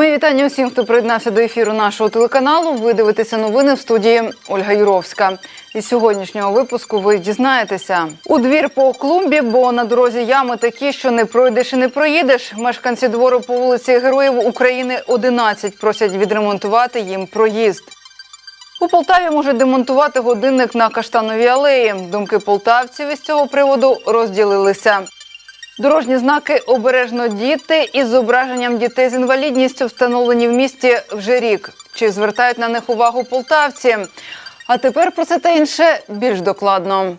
Мої вітання усім, хто приєднався до ефіру нашого телеканалу. Ви дивитеся новини в студії Ольга Юровська. Із сьогоднішнього випуску ви дізнаєтеся у двір по клумбі, бо на дорозі ями такі, що не пройдеш і не проїдеш. Мешканці двору по вулиці Героїв України 11 просять відремонтувати їм проїзд. У Полтаві може демонтувати годинник на каштановій алеї. Думки полтавців із цього приводу розділилися. Дорожні знаки обережно діти із зображенням дітей з інвалідністю встановлені в місті вже рік. Чи звертають на них увагу полтавці? А тепер про це та інше більш докладно.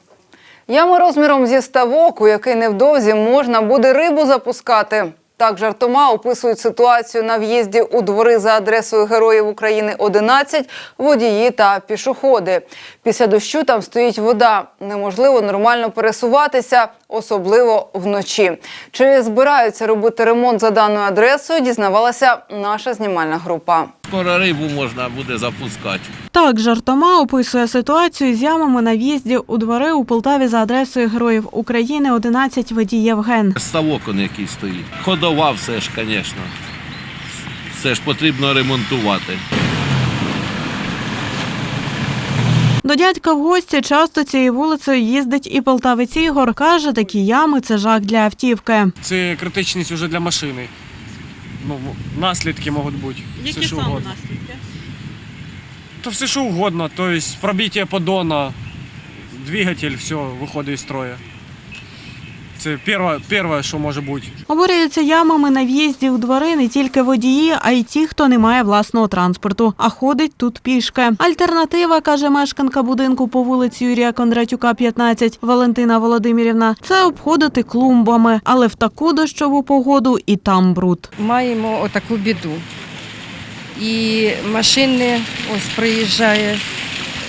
Ями розміром зі ставок, у який невдовзі можна буде рибу запускати. Так жартома описують ситуацію на в'їзді у двори за адресою Героїв України 11 водії та пішоходи. Після дощу там стоїть вода. Неможливо нормально пересуватися, особливо вночі. Чи збираються робити ремонт за даною адресою? Дізнавалася наша знімальна група. Скоро рибу можна буде запускати. Так, жартома описує ситуацію з ямами на в'їзді у двори у Полтаві за адресою Героїв України 11 водій Євген. Ставок он який стоїть. Ходова все ж, звісно. Все ж потрібно ремонтувати. До дядька в гості часто цією вулицею їздить і полтавець Ігор. Каже, такі ями це жах для автівки. Це критичність вже для машини. Ну, наслідки можуть бути. все, що угодно. наслідки? То все, що угодно. Тобто пробиття подона, двигатель, все, виходить із строя. Це перше, перше, що може бути. Обурюються ямами на в'їзді у двори не тільки водії, а й ті, хто не має власного транспорту, а ходить тут пішки. Альтернатива, каже мешканка будинку по вулиці Юрія Кондратюка, 15, Валентина Володимирівна, це обходити клумбами, але в таку дощову погоду і там бруд. маємо отаку біду. І машини ось приїжджає,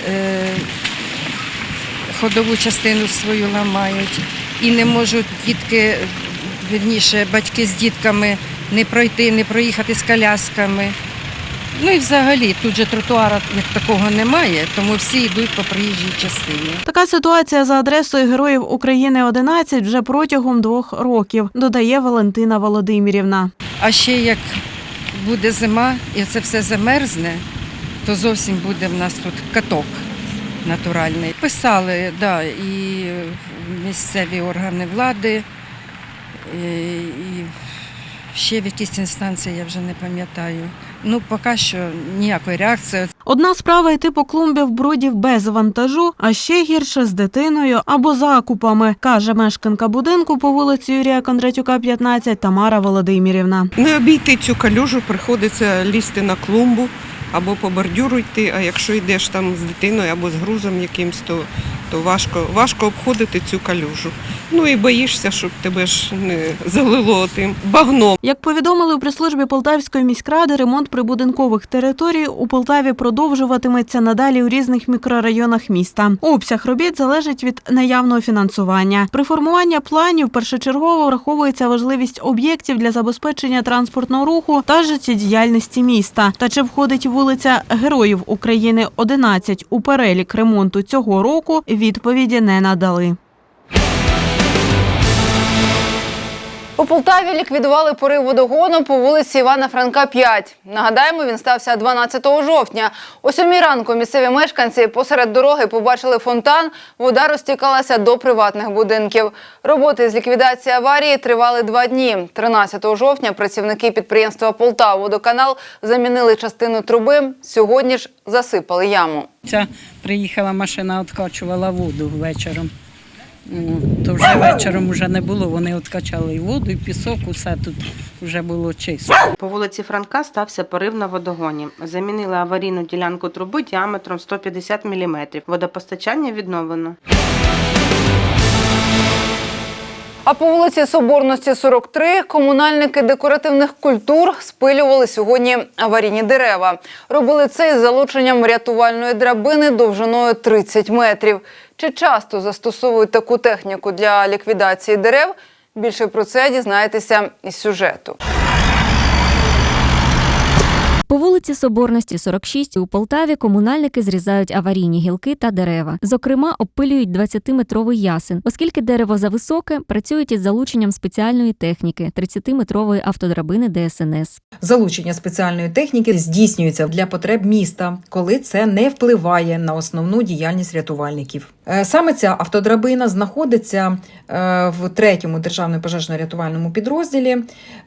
е, ходову частину свою ламають. І не можуть дітки, вірніше, батьки з дітками не пройти, не проїхати з колясками. Ну і взагалі тут же тротуара як такого немає, тому всі йдуть по проїжджій частині. Така ситуація за адресою Героїв України 11 вже протягом двох років, додає Валентина Володимирівна. А ще як буде зима і це все замерзне, то зовсім буде в нас тут каток натуральний. Писали, да, і місцеві органи влади, і, і ще в якісь інстанції, я вже не пам'ятаю. Ну, поки що ніякої реакції. Одна справа йти по клумбі в бруді без вантажу, а ще гірше з дитиною або закупами, каже мешканка будинку по вулиці Юрія Кондратюка, 15 Тамара Володимирівна. Не обійти цю калюжу, приходиться лізти на клумбу або по бордюру йти. А якщо йдеш там з дитиною або з грузом якимсь, то, то важко, важко обходити цю калюжу. Ну і боїшся, щоб тебе ж не залило тим багном. Як повідомили у прес-службі Полтавської міськради, ремонт прибудинкових територій у Полтаві продовжуватиметься надалі у різних мікрорайонах міста. Обсяг робіт залежить від наявного фінансування. При формуванні планів першочергово враховується важливість об'єктів для забезпечення транспортного руху та життєдіяльності міста. Та чи входить вулиця Героїв України 11 у перелік ремонту цього року, відповіді не надали. У Полтаві ліквідували порив водогону по вулиці Івана Франка 5. Нагадаємо, він стався 12 жовтня. О сьомій ранку місцеві мешканці посеред дороги побачили фонтан. Вода розтікалася до приватних будинків. Роботи з ліквідації аварії тривали два дні. 13 жовтня працівники підприємства «Полтавводоканал» замінили частину труби. Сьогодні ж засипали яму. Ця приїхала машина, откачувала воду вечором. Ну, То вже вечором вже не було, вони откачали і воду, і пісок, усе тут вже було чисто. По вулиці Франка стався порив на водогоні. Замінили аварійну ділянку труби діаметром 150 мм. Водопостачання відновлено. А по вулиці Соборності 43 комунальники декоративних культур спилювали сьогодні аварійні дерева. Робили це із залученням рятувальної драбини довжиною 30 метрів. Чи часто застосовують таку техніку для ліквідації дерев? Більше про це дізнаєтеся із сюжету. По вулиці Соборності, 46 у Полтаві комунальники зрізають аварійні гілки та дерева. Зокрема, обпилюють 20-метровий ясен, оскільки дерево зависоке, працюють із залученням спеціальної техніки 30-метрової автодрабини ДСНС. Залучення спеціальної техніки здійснюється для потреб міста, коли це не впливає на основну діяльність рятувальників. Е, Саме ця автодрабина знаходиться е, в третьому державному пожежно-рятувальному підрозділі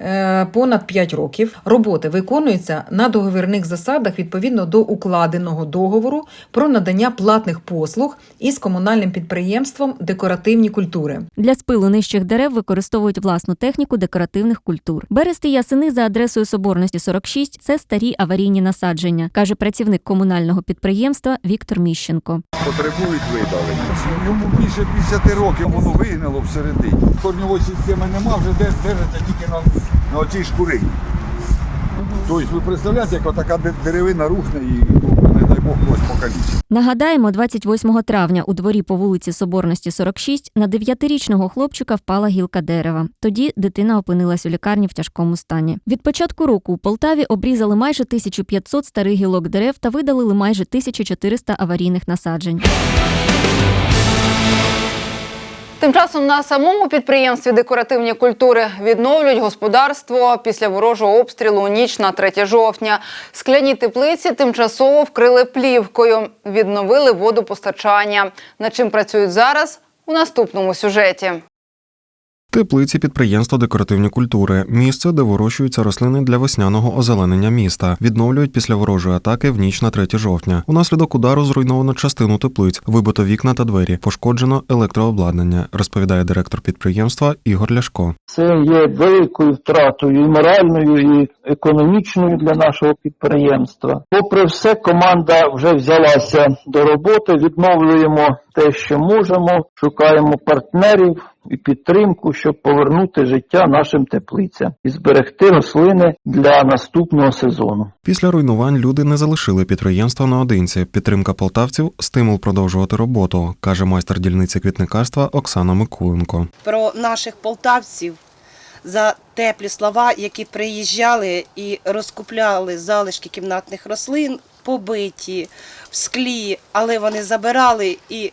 е, понад 5 років. Роботи виконуються на договірних засадах відповідно до укладеного договору про надання платних послуг із комунальним підприємством декоративні культури. Для спилу нижчих дерев використовують власну техніку декоративних культур. Берести ясени за адресою Соборності 46 – це старі аварійні насадження, каже працівник комунального підприємства Віктор Міщенко. потребують видалення. Йому більше 50 років воно вигнило всередині. Корньової системи нема, вже де- держиться тільки на, на оцій шкурині. Тобто ви представляєте, як отака деревина рухне і, ну, не дай Бог, когось покалічить. Нагадаємо, 28 травня у дворі по вулиці Соборності 46 на 9-річного хлопчика впала гілка дерева. Тоді дитина опинилась у лікарні в тяжкому стані. Від початку року у Полтаві обрізали майже 1500 старих гілок дерев та видалили майже 1400 аварійних насаджень. Тим часом на самому підприємстві декоративні культури відновлюють господарство після ворожого обстрілу у ніч на 3 жовтня. Скляні теплиці тимчасово вкрили плівкою, відновили водопостачання. Над чим працюють зараз у наступному сюжеті. Теплиці підприємства декоративні культури місце, де вирощуються рослини для весняного озеленення міста. Відновлюють після ворожої атаки в ніч на 3 жовтня. Унаслідок удару зруйновано частину теплиць, вибито вікна та двері, пошкоджено електрообладнання, розповідає директор підприємства Ігор Ляшко. Це є великою втратою і моральною, і економічною для нашого підприємства. Попри все, команда вже взялася до роботи. Відновлюємо те, що можемо, шукаємо партнерів і підтримку, щоб повернути життя нашим теплицям і зберегти рослини для наступного сезону. Після руйнувань люди не залишили підприємства наодинці. Підтримка полтавців стимул продовжувати роботу, каже майстер дільниці квітникарства Оксана Микуленко. про наших полтавців за теплі слова, які приїжджали і розкупляли залишки кімнатних рослин, побиті в склі, але вони забирали і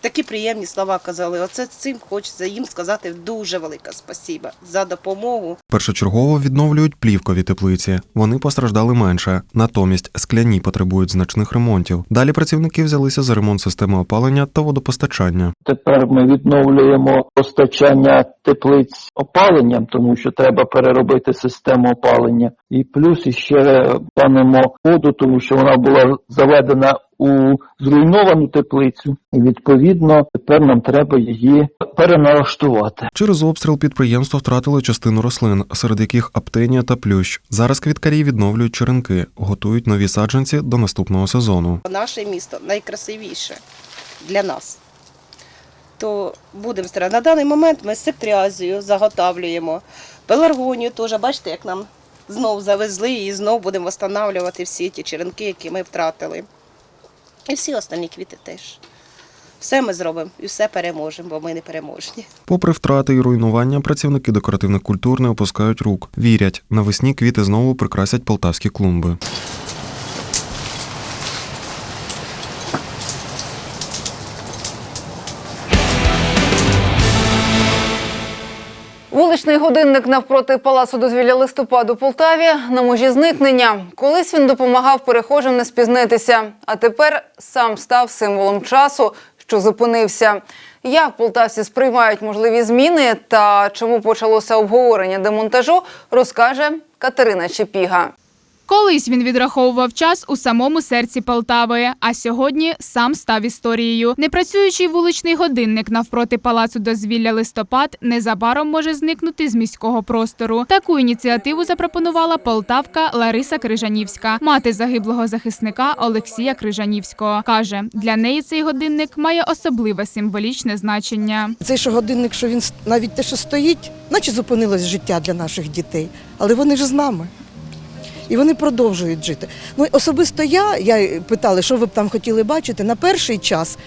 такі приємні слова казали. Оце цим хочеться їм сказати дуже велике спасіба за допомогу. Першочергово відновлюють плівкові теплиці. Вони постраждали менше. Натомість скляні потребують значних ремонтів. Далі працівники взялися за ремонт системи опалення та водопостачання. Тепер ми відновлюємо постачання теплиць опаленням, тому що треба переробити систему опалення. І плюс іще панимо воду, тому що вона була заведена у зруйновану теплицю. І відповідно тепер нам треба її переналаштувати. Через обстріл підприємство втратило частину рослин, серед яких аптенія та плющ. Зараз квіткарі відновлюють черенки, готують нові саджанці до наступного сезону. Наше місто найкрасивіше для нас. То будемо старати. На даний момент ми септріазію заготавлюємо. Пеларгонію теж, бачите, як нам знов завезли і знов будемо встановлювати всі ті черенки, які ми втратили. І всі останні квіти теж. Все ми зробимо і все переможемо, бо ми не переможні. Попри втрати і руйнування, працівники декоративних культур не опускають рук. Вірять, навесні квіти знову прикрасять полтавські клумби. Вуличний годинник навпроти палацу дозвілля листопаду Полтаві на межі зникнення. Колись він допомагав перехожим не спізнитися, а тепер сам став символом часу, що зупинився. Як полтавці сприймають можливі зміни та чому почалося обговорення демонтажу, розкаже Катерина Чепіга. Колись він відраховував час у самому серці Полтави, а сьогодні сам став історією. Непрацюючий вуличний годинник навпроти палацу дозвілля листопад незабаром може зникнути з міського простору. Таку ініціативу запропонувала полтавка Лариса Крижанівська, мати загиблого захисника Олексія Крижанівського. каже, для неї цей годинник має особливе символічне значення. Цей що годинник, що він навіть те, що стоїть, наче зупинилось життя для наших дітей, але вони ж з нами. І вони продовжують жити. Ну особисто я, я питала, що ви б там хотіли бачити. На перший час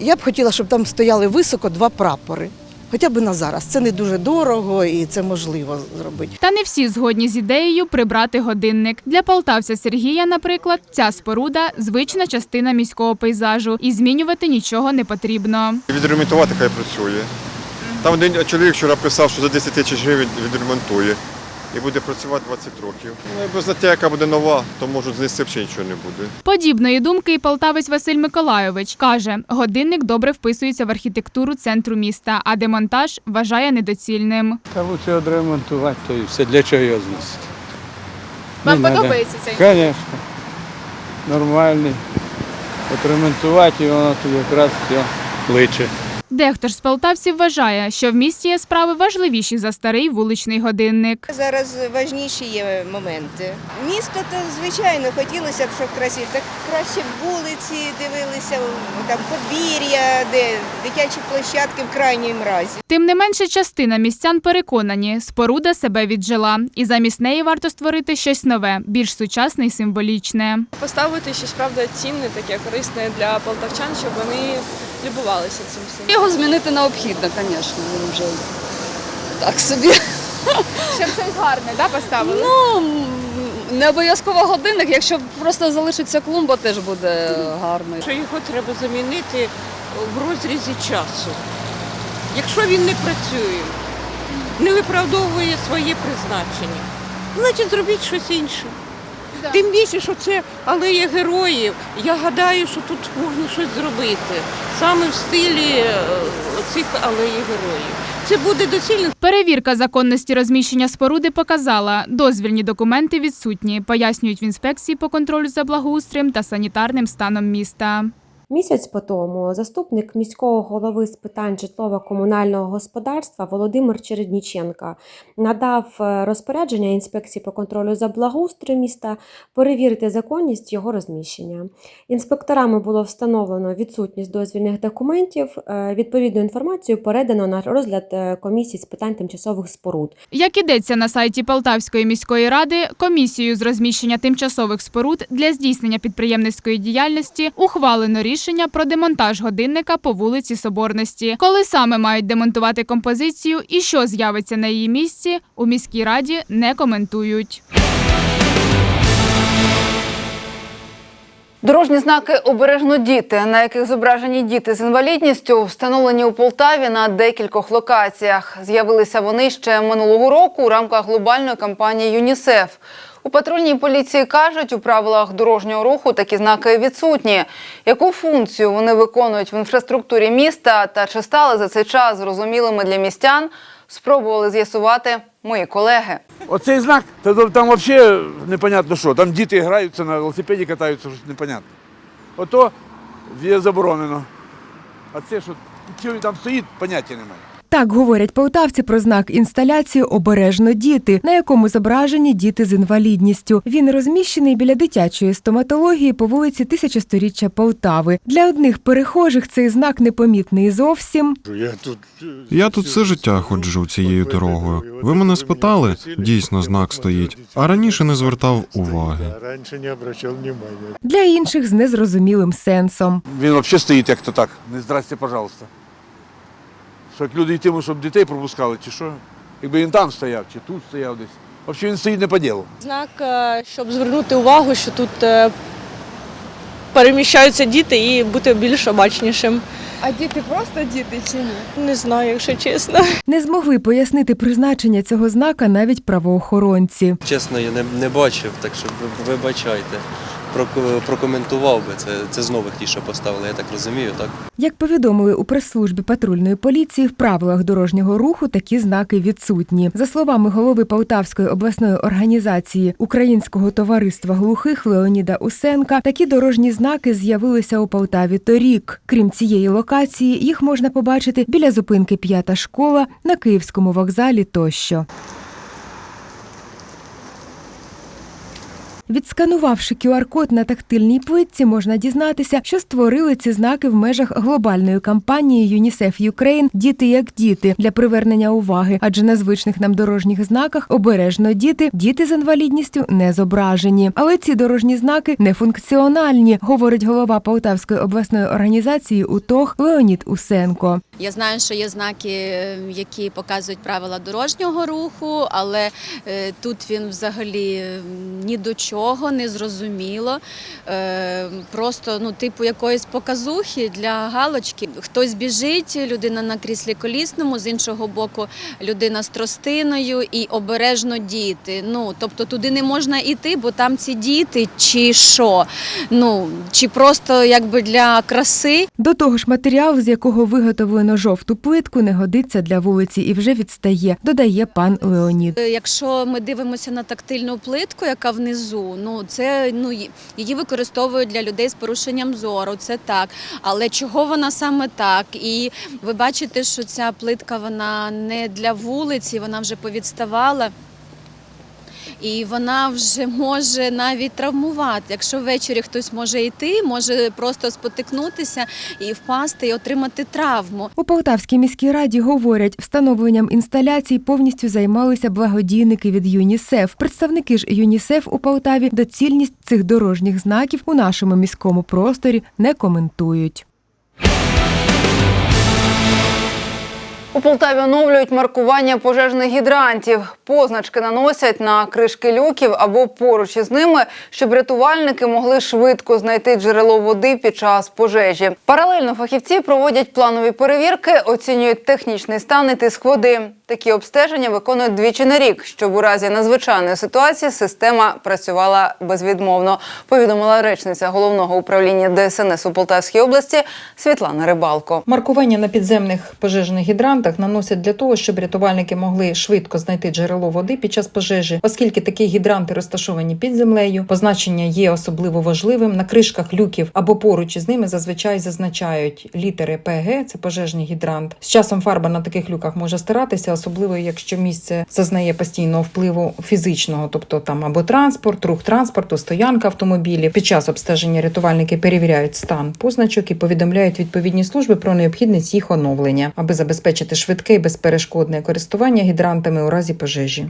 я б хотіла, щоб там стояли високо два прапори. Хоча б на зараз. Це не дуже дорого і це можливо зробити. Та не всі згодні з ідеєю прибрати годинник. Для полтавця Сергія, наприклад, ця споруда звична частина міського пейзажу, і змінювати нічого не потрібно. Відремонтувати хай працює. Там один чоловік вчора писав, що за 10 тисяч гривень відремонтує. І буде працювати 20 років. Ну, якби знаття, яка буде нова, то можуть знести взагалі нічого не буде. Подібної думки і полтавець Василь Миколайович каже, годинник добре вписується в архітектуру центру міста, а демонтаж вважає недоцільним. Та лучше відремонтувати, то і все. Для чого його зносити? Вам Не надо. подобається цей? Звісно. Нормальний. Відремонтувати і воно тут якраз все личе. Дехто ж з полтавців вважає, що в місті є справи важливіші за старий вуличний годинник. Зараз важніші є моменти. Місто то звичайно хотілося б, щоб красиво. Так краще вулиці дивилися, там подвір'я, де дитячі площадки в крайньому разі. Тим не менше, частина містян переконані, споруда себе віджила, і замість неї варто створити щось нове, більш сучасне і символічне. Поставити щось правда цінне, таке корисне для полтавчан, щоб вони любувалися цим всім. Його змінити необхідно, звісно, він вже так собі. Щоб щось гарне, да, поставили? Ну, не обов'язково годинник, якщо просто залишиться клумба, теж буде гарно. що його треба замінити в розрізі часу. Якщо він не працює, не виправдовує своє призначення, значить зробіть щось інше. Тим більше, що це алея героїв. Я гадаю, що тут можна щось зробити саме в стилі е, цих алеї героїв. Це буде доцільно. Перевірка законності розміщення споруди показала, дозвільні документи відсутні, пояснюють в інспекції по контролю за благоустроєм та санітарним станом міста. Місяць по тому заступник міського голови з питань житлово-комунального господарства Володимир Чередніченка надав е, розпорядження інспекції по контролю за благоустрою міста перевірити законність його розміщення. Інспекторами було встановлено відсутність дозвільних документів. Е, Відповідну інформацію передано на розгляд е, комісії з питань тимчасових споруд. Як ідеться на сайті Полтавської міської ради, комісією з розміщення тимчасових споруд для здійснення підприємницької діяльності ухвалено рішення про демонтаж годинника по вулиці Соборності. Коли саме мають демонтувати композицію і що з'явиться на її місці, у міській раді не коментують. Дорожні знаки обережно діти, на яких зображені діти з інвалідністю, встановлені у Полтаві на декількох локаціях. З'явилися вони ще минулого року у рамках глобальної кампанії ЮНІСЕФ. У патрульній поліції кажуть, у правилах дорожнього руху такі знаки відсутні. Яку функцію вони виконують в інфраструктурі міста та чи стали за цей час зрозумілими для містян, спробували з'ясувати мої колеги. Оцей знак, та там, взагалі непонятно що. Там діти граються на велосипеді, катаються, щось непонятно. Ото є заборонено. А це що, що він там стоїть, поняття немає. Так говорять полтавці про знак інсталяції Обережно діти, на якому зображені діти з інвалідністю. Він розміщений біля дитячої стоматології по вулиці Тисячосторіччя Полтави. Для одних перехожих цей знак непомітний зовсім. Я тут я тут все життя ходжу цією дорогою. Ви мене спитали? Дійсно, знак стоїть. А раніше не звертав уваги. Раніше не обращав внимания. Для інших з незрозумілим сенсом. Він взагалі стоїть як то так. Не здрасте, пожалуйста. Що як люди йтимуть, щоб дітей пропускали, чи що? Якби він там стояв, чи тут стояв десь. Взагалі він стоїть не по ділу. Знак, е, щоб звернути увагу, що тут е, переміщаються діти і бути більш обачнішим. А діти просто діти чи ні? Не знаю, якщо чесно. Не змогли пояснити призначення цього знака навіть правоохоронці. Чесно, я не, не бачив, так що ви- вибачайте. Проко- Прокоментував би це. Це знову ті, що поставили, я так розумію, так? Як повідомили у прес-службі патрульної поліції, в правилах дорожнього руху такі знаки відсутні. За словами голови Полтавської обласної організації Українського товариства глухих Леоніда Усенка, такі дорожні знаки з'явилися у Полтаві торік. Крім цієї локації, їх можна побачити біля зупинки П'ята школа на Київському вокзалі тощо. Відсканувавши QR-код на тактильній плитці, можна дізнатися, що створили ці знаки в межах глобальної кампанії ЮНІСЕФ Юкрейн Діти як діти для привернення уваги, адже на звичних нам дорожніх знаках обережно діти, діти з інвалідністю не зображені. Але ці дорожні знаки не функціональні, говорить голова Полтавської обласної організації УТОГ Леонід Усенко. Я знаю, що є знаки, е, які показують правила дорожнього руху, але е, тут він взагалі е, ні до чого не зрозуміло. Е, Просто ну, типу якоїсь показухи для галочки. Хтось біжить, людина на кріслі колісному, з іншого боку, людина з тростиною і обережно діти. Ну тобто туди не можна йти, бо там ці діти, чи що? Ну чи просто якби для краси. До того ж, матеріал, з якого виготовлено жовту плитку, не годиться для вулиці і вже відстає, додає пан Леонід. Е, Якщо ми дивимося на тактильну плитку, яка внизу, ну це ну її використовують для людей з порушенням зору. Це так. Але чого вона саме так? І ви бачите, що ця плитка вона не для вулиці, вона вже повідставала. І вона вже може навіть травмувати. Якщо ввечері хтось може йти, може просто спотикнутися і впасти і отримати травму. У Полтавській міській раді говорять, встановленням інсталяцій повністю займалися благодійники від ЮНІСЕФ. Представники ж ЮНІСЕФ у Полтаві доцільність цих дорожніх знаків у нашому міському просторі не коментують. У Полтаві оновлюють маркування пожежних гідрантів. Позначки наносять на кришки люків або поруч із ними, щоб рятувальники могли швидко знайти джерело води під час пожежі. Паралельно фахівці проводять планові перевірки, оцінюють технічний стан і тиск води. Такі обстеження виконують двічі на рік, щоб у разі надзвичайної ситуації система працювала безвідмовно. Повідомила речниця головного управління ДСНС у Полтавській області Світлана Рибалко. Маркування на підземних пожежних гідрантах наносять для того, щоб рятувальники могли швидко знайти джерело води під час пожежі, оскільки такі гідранти розташовані під землею. Позначення є особливо важливим. На кришках люків або поруч із ними зазвичай зазначають літери ПГ, це пожежний гідрант. З часом фарба на таких люках може стиратися, особливо якщо місце зазнає постійного впливу фізичного, тобто там або транспорт, рух транспорту, стоянка автомобілів. Під час обстеження рятувальники перевіряють стан позначок і повідомляють відповідні служби про необхідність їх оновлення, аби забезпечити швидке і безперешкодне користування гідрантами у разі пожежі.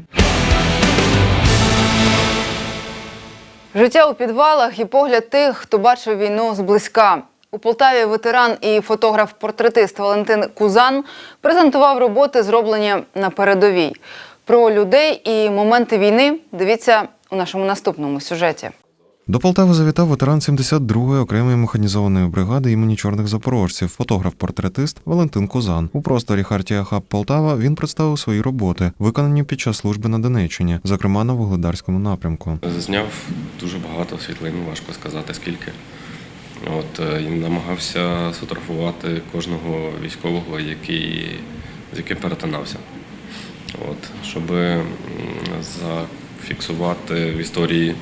Життя у підвалах і погляд тих, хто бачив війну зблизька. У Полтаві ветеран і фотограф-портретист Валентин Кузан презентував роботи, зроблені на передовій. Про людей і моменти війни дивіться у нашому наступному сюжеті. До Полтави завітав ветеран 72-ї окремої механізованої бригади імені чорних запорожців, фотограф-портретист Валентин Кузан. У просторі Хартія Хаб Полтава він представив свої роботи, виконані під час служби на Донеччині, зокрема на Вугледарському напрямку. Зняв дуже багато світлин, важко сказати скільки. От, е, і намагався сфотографувати кожного військового, який, з яким перетинався. От, щоб зафіксувати в історії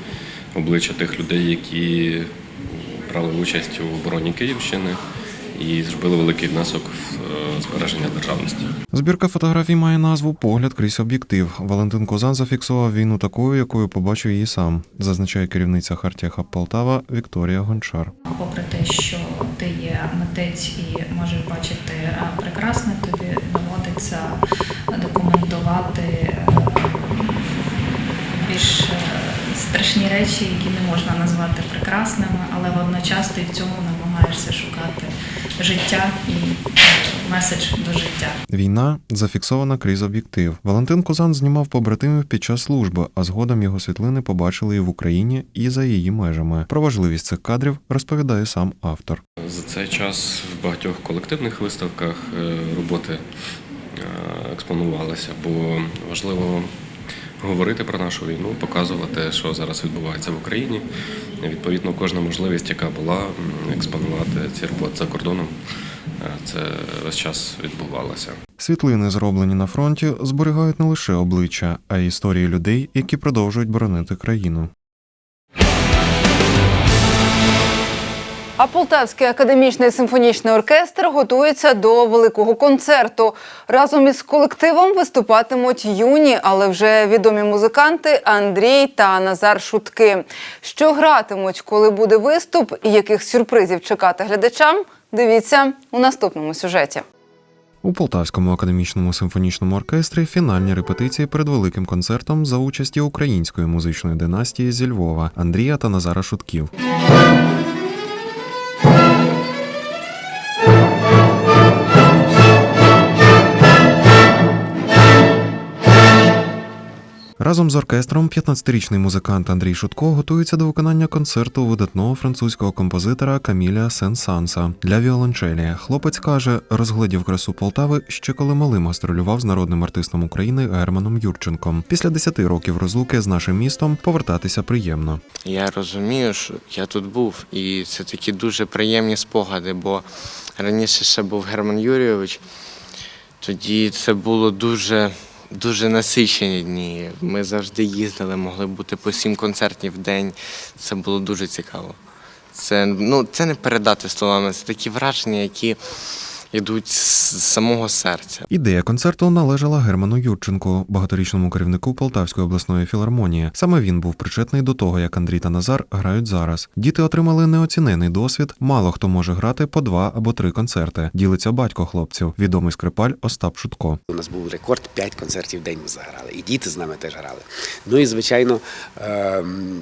обличчя тих людей, які брали участь у обороні Київщини і зробили великий внесок в е, збереження державності. Збірка фотографій має назву Погляд крізь об'єктив. Валентин Козан зафіксував війну такою, якою побачив її сам, зазначає керівниця Хартія Хаб Полтава Вікторія Гончар. попри те, що ти є митець і можеш бачити прекрасне, тобі доводиться документувати е, більш е, страшні речі, які не можна назвати прекрасними, але водночас ти в цьому намагаєшся шукати життя і е, меседж до життя. Війна зафіксована крізь об'єктив. Валентин Козан знімав побратимів під час служби, а згодом його світлини побачили і в Україні, і за її межами. Про важливість цих кадрів розповідає сам автор. За цей час в багатьох колективних виставках е, роботи е, експонувалися, бо важливо говорити про нашу війну, показувати, що зараз відбувається в Україні. Відповідно, кожна можливість, яка була, експонувати ці роботи за кордоном, е, це весь час відбувалося. Світлини, зроблені на фронті, зберігають не лише обличчя, а й історії людей, які продовжують боронити країну. А Полтавський академічний симфонічний оркестр готується до великого концерту. Разом із колективом виступатимуть юні, але вже відомі музиканти Андрій та Назар Шутки. Що гратимуть, коли буде виступ, і яких сюрпризів чекати глядачам? Дивіться у наступному сюжеті. У Полтавському академічному симфонічному оркестрі фінальні репетиції перед великим концертом за участі української музичної династії зі Львова Андрія та Назара Шутків. Разом з оркестром 15-річний музикант Андрій Шутко готується до виконання концерту видатного французького композитора Каміля Сен-Санса для віолончелі. Хлопець каже, розглядів красу Полтави ще коли малим гастролював з народним артистом України Германом Юрченком. Після 10 років розлуки з нашим містом повертатися приємно. Я розумію, що я тут був, і це такі дуже приємні спогади, бо раніше ще був Герман Юрійович, тоді це було дуже, дуже насичені дні. Ми завжди їздили, могли бути по сім концертів в день. Це було дуже цікаво. Це, ну, це не передати словами, це такі враження, які йдуть з самого серця. Ідея концерту належала Герману Юрченку, багаторічному керівнику Полтавської обласної філармонії. Саме він був причетний до того, як Андрій та Назар грають зараз. Діти отримали неоцінений досвід. Мало хто може грати по два або три концерти. Ділиться батько хлопців, відомий скрипаль Остап Шутко. У нас був рекорд 5 концертів в день ми заграли. І діти з нами теж грали. Ну і звичайно. ем,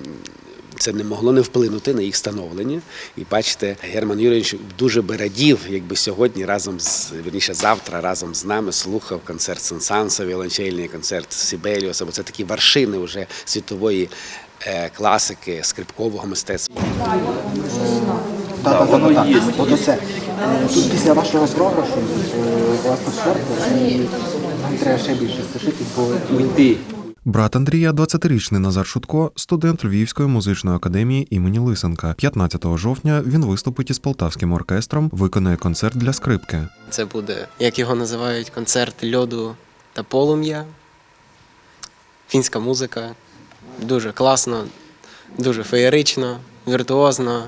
Це не могло не вплинути на їх становлення. І бачите, Герман Юрійович дуже би радів, якби сьогодні разом з вірніше завтра разом з нами слухав концерт Сенсанса, віолончельний концерт Сібеліуса, бо це такі вершини вже світової е, класики, скрипкового мистецтва. Так, воно є. От оце. Е, Тут після вашого програшу е, власне шверку, треба ще більше спішити, бо мінти. Брат Андрія, 20-річний Назар Шутко, студент Львівської музичної академії імені Лисенка. 15 жовтня він виступить із полтавським оркестром, виконає концерт для скрипки. Це буде, як його називають, концерт льоду та полум'я. Фінська музика. Дуже класно, дуже феєрично, віртуозно.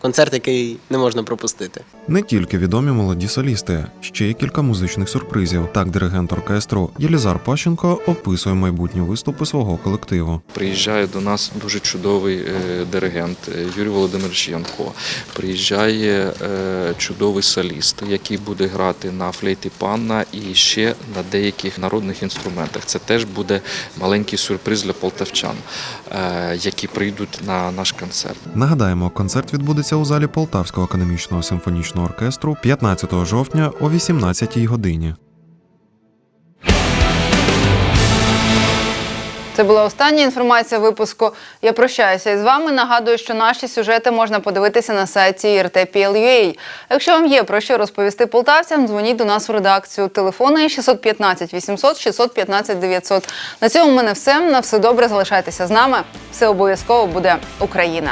Концерт, який не можна пропустити. Не тільки відомі молоді солісти, ще й кілька музичних сюрпризів. Так, диригент оркестру Єлізар Пащенко описує майбутні виступи свого колективу. Приїжджає до нас дуже чудовий е, диригент е, Юрій Володимирович Янко. Приїжджає е, чудовий соліст, який буде грати на флейті панна і ще на деяких народних інструментах. Це теж буде маленький сюрприз для полтавчан, які прийдуть на наш концерт. Нагадаємо, концерт відбудеться у залі Полтавського академічного симфонічного оркестру 15 жовтня о 18 годині. Це була остання інформація випуску. Я прощаюся із вами. Нагадую, що наші сюжети можна подивитися на сайті RTPL.ua. Якщо вам є про що розповісти полтавцям, дзвоніть до нас в редакцію. Телефони 615 800 615 900. На цьому в мене все. На все добре. Залишайтеся з нами. Все обов'язково буде Україна.